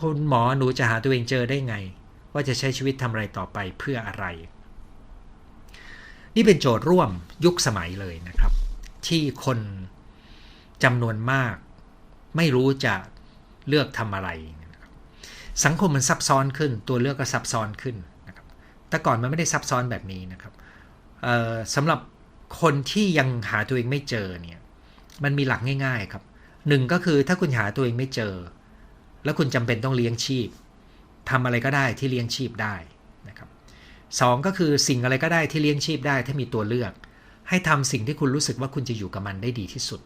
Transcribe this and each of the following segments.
คุณหมอหนูจะหาตัวเองเจอได้ไง ว่าจะใช้ชีวิตทำอะไรต่อไปเพื่ออะไร นี่เป็นโจทย์ร่วมยุคสมัยเลยนะครับ ที่คนจำนวนมาก ไม่รู้จะเลือกทำอะไร สังคมมันซับซ้อนขึ้น ตัวเลือกก็ซับซ้อนขึ้นนะครับแต่ก่อนมันไม่ได้ซับซ้อนแบบนี้นะครับสำหรับคนที่ยังหาตัวเองไม่เจอเนี่ยมันมีหลักง่าย ๆ ครับหนึ่งก็คือถ้าคุณหาตัวเองไม่เจอ แล้วคุณจำเป็นต้องเลี้ยงชีพทำอะไรก็ได้ที่เลี้ยงชีพได้นะครับสองก็คือสิ่งอะไรก็ได้ที่เลี้ยงชีพได้ถ้ามีตัวเลือก ให้ทำสิ่งที่คุณรู้สึกว่าคุณจะอยู่กับมันได้ดีที่สุด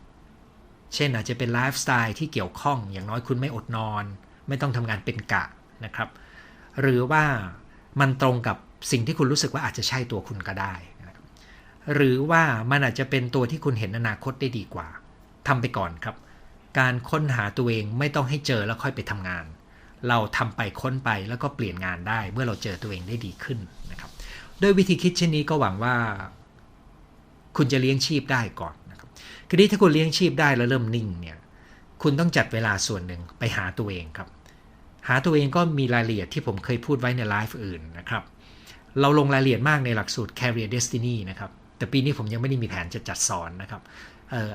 เช่นอาจจะเป็นไลฟ์สไตล์ที่เกี่ยวข้องอย่างน้อยคุณไม่อดนอน ไม่ต้องทำงานเป็นกะนะครับ หรือว่ามันตรงกับสิ่งที่คุณรู้สึกว่าอาจจะใช่ตัวคุณก็ได้นะครับหรือว่ามันอาจจะเป็นตัวที่คุณเห็นอนาคตได้ดีกว่าทำไปก่อนครับ การค้นหาตัวเองไม่ต้องให้เจอแล้วค่อยไปทำงาน เราทำไปค้นไปแล้วก็เปลี่ยนงานได้ เมื่อเราเจอตัวเองได้ดีขึ้นนะครับด้วยวิธีคิดเช่นนี้ก็หวังว่า คุณจะเลี้ยงชีพได้ก่อนนะครับคือนี้ถ้าคุณเลี้ยงชีพได้แล้วเริ่มนิ่งเนี่ยคุณต้องจัดเวลาส่วนหนึ่งไปหาตัวเองครับ หาตัวเองก็มีรายละเอียดที่ผมเคยพูดไว้ในไลฟ์อื่นนะครับ เราลงรายละเอียดมากในหลักสูตร Career Destiny นะครับ แต่ปีนี้ผมยังไม่ได้มีแผนจะจัดสอนนะครับเอ่อ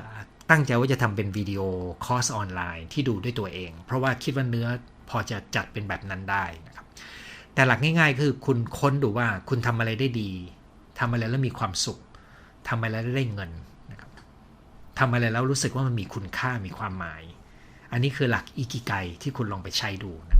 ตั้งใจว่าจะทำเป็นวิดีโอคอร์สออนไลน์ที่ดูด้วยตัวเอง เพราะว่าคิดว่าเนื้อพอจะจัดเป็นแบบนั้นได้นะครับ แต่หลักง่าย ๆ คือคุณค้นดูว่าคุณทำอะไรได้ดีทำอะไรแล้วมีความสุขทำอะไรแล้วได้เงินนะครับทำอะไรแล้วรู้สึกว่ามันมีคุณค่ามีความหมาย อันนี้คือหลักอิกิไกที่คุณลองไปใช้ดูนะ